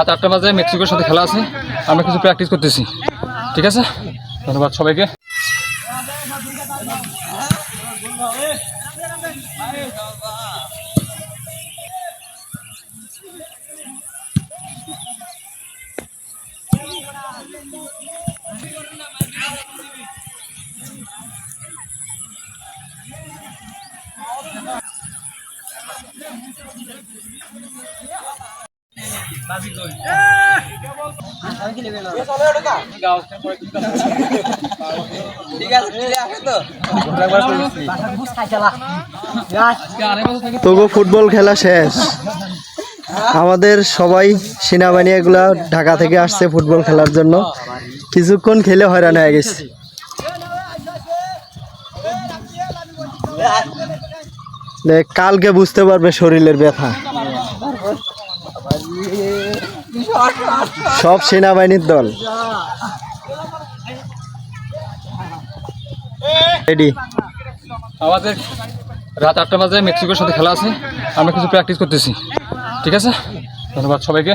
রাত আটটা বাজে, মেক্সিকোর সাথে খেলা আছে। আমরা কিছু প্র্যাকটিস করতেছি। ঠিক আছে? ধন্যবাদ সবাইকে। তবু ফুটবল খেলা শেষ। আমাদের সবাই সেনাবাহিনী এগুলা ঢাকা থেকে আসছে ফুটবল খেলার জন্য। কিছুক্ষণ খেলে হয়রান হয়ে গেছে। কালকে বুঝতে পারবে শরীরের ব্যথা। সব সেনাবাহিনীর দল। রেডি আমাদের রাত আটটা বাজে, মেক্সিকোর সাথে খেলা আছে। আমরা কিছু প্র্যাকটিস করতেছি। ঠিক আছে? ধন্যবাদ সবাইকে।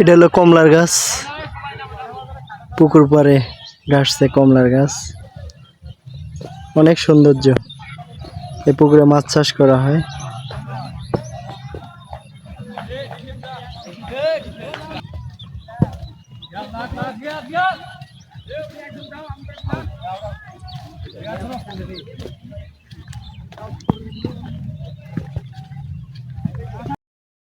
এটা হলো কমলার গাছ। পুকুর পাড়ে ঘাসছে কমলার গাছ। অনেক সৌন্দর্য। এই পুকুরে মাছ চাষ করা হয়।